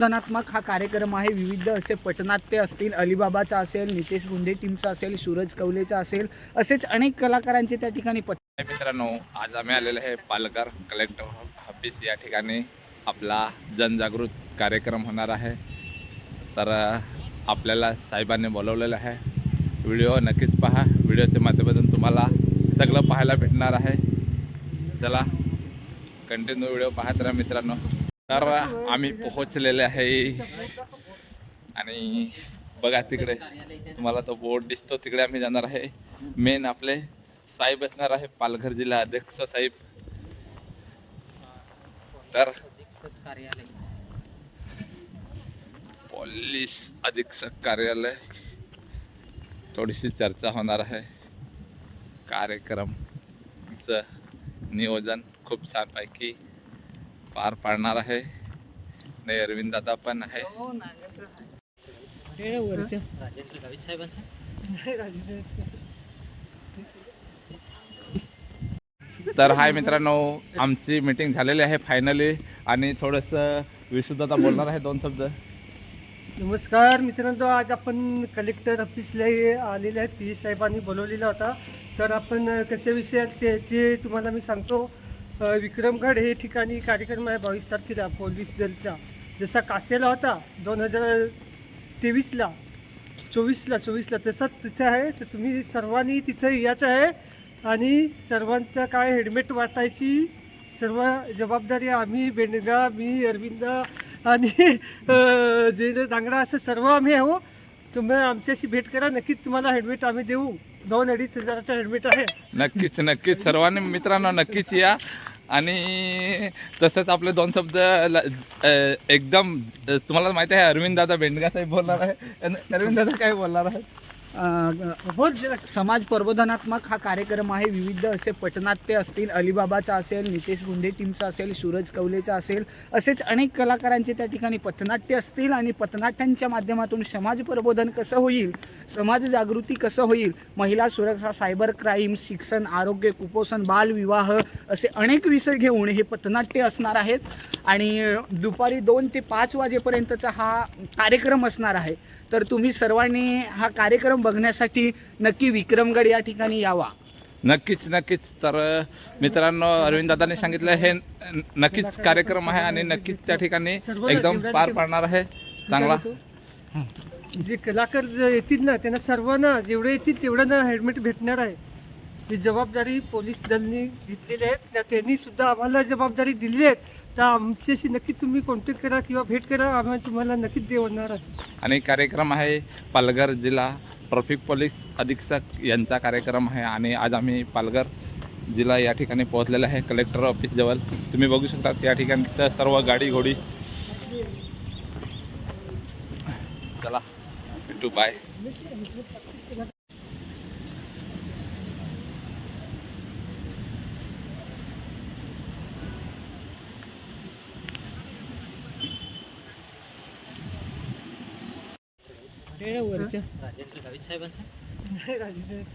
संशोधनात्मक हा कार्यक्रम आहे. विविध असे पटनाट्य असतील अलिबाबाचा असेल नितेश गुंडे टीमचा असेल सूरज कवलेचा असेल असेच अनेक कलाकारांचे त्या ठिकाणी पट मित्रांनो आज आम्ही आलेलो आहे पालघर कलेक्टर ऑफिस या ठिकाणी आपला जनजागृत कार्यक्रम होणार आहे. तर आपल्याला साहेबांनी बोलवलेलं आहे. व्हिडिओ नक्कीच पहा. व्हिडिओच्या माध्यमातून तुम्हाला सगळं पाहायला भेटणार आहे. चला कंटिन्यू व्हिडिओ पाहत राहा मित्रांनो. तर आम्ही पोहोचलेले आहे. आणि बघा तिकडे तुम्हाला तो बोर्ड दिसतो. तिकडे आम्ही जाणार आहे. मेन आपले साहेब असणार आहे पालघर जिल्हा अध्यक्ष साहेब. तर पोलीस अधीक्षक कार्यालय. थोडीशी चर्चा होणार आहे. कार्यक्रमचं नियोजन खूप छानपैकी पार पाडणार आहे. नाही अरविंद दादा पण आहे. राजेंद्र गावित साहेबांचा? तर हाय मित्रांनो आमची मीटिंग झालेली आहे फायनली आणि थोडंसं विशुद्धता बोलणार आहे दोन शब्द. नमस्कार मित्रांनो आज आपण कलेक्टर ऑफिसला आलेले आहेत पी. साहेबांनी बोलवलेला होता. तर आपण कशा विषयात त्याचे तुम्हाला मी सांगतो. विक्रमगड हे ठिकाणी कार्यक्रम आहे बावीस तारखेला पोलीस दलचा. जसा कासेला होता दोन हजार तेवीसला चोवीसला चोवीसला तसाच तिथे आहे. तर तुम्ही सर्वांनी तिथं यायचं आहे. आणि सर्वांचं काय हेल्मेट वाटायची सर्व जबाबदारी आम्ही बेंडगा मी अरविंद आणि जैन दांगडा असं सर्व आम्ही आहो. तुम्ही आमच्याशी भेट करा नक्कीच तुम्हाला हेल्मेट आम्ही देऊ. दोन अडीच हजाराचं हेल्मेट आहे. नक्कीच नक्कीच. सर्वांनी मित्रांनो नक्कीच या. आणि तसंच आपले दोन शब्द ल- एकदम तुम्हाला माहिती आहे अरविंद दादा बेंडगा साहेब बोलणार आहे. अरविंद दादा काय बोलणार आहे? बोल समाज प्रबोधनात्मक हा कार्यक्रम आहे. विविध असे पटनाट्य असतील अलिबाबाचा असेल नितेश गुंडे टीमचा असेल सूरज कवलेचा असेल असेच अनेक कलाकारांचे त्या ठिकाणी पथनाट्य असतील आणि पथनाट्यांच्या माध्यमातून समाज प्रबोधन कसं होईल समाज जागृती कसं होईल महिला सुरक्षा सायबर क्राईम शिक्षण आरोग्य कुपोषण बालविवाह असे अनेक विषय घेऊन हे पथनाट्य असणार आहेत. आणि दुपारी दोन ते पाच वाजेपर्यंतचा हा कार्यक्रम असणार आहे. तर तुम्ही सर्वांनी हा कार्यक्रम बघण्यासाठी नक्की विक्रमगड या ठिकाणी यावा. नक्कीच नक्कीच. तर मित्रांनो अरविंद दादांनी सांगितलं हे नक्कीच कार्यक्रम आहे आणि नक्कीच त्या ठिकाणी एकदम पार पाडणार आहे. चांगला जे कलाकार येतील ना त्यांना सर्वांना जेवढे येतील तेवढं ना हेल्मेट भेटणार आहे. ही जबाबदारी पोलीस दलनी घेतलेली आहे. त्या त्यांनी सुद्धा आम्हाला जबाबदारी दिली आहे. तर आमच्याशी नक्की तुम्ही कॉन्टॅक्ट करा किंवा भेट करा. आम्ही तुम्हाला नक्कीच देवणार आहे. आणि कार्यक्रम आहे पालघर जिल्हा ट्रॅफिक पोलीस अधीक्षक यांचा कार्यक्रम आहे आणि आज आम्ही पालघर जिल्हा या ठिकाणी पोहोचलेला आहे. कलेक्टर ऑफिसजवळ तुम्ही बघू शकता या ठिकाणी तर सर्व गाडी घोडी. चला भेटू बाय ഏഴ് ഊരിച്ചു രാജേന്ദ്രൻ കവിച്ചായി ബൻസ് രാജേന്ദ്രൻ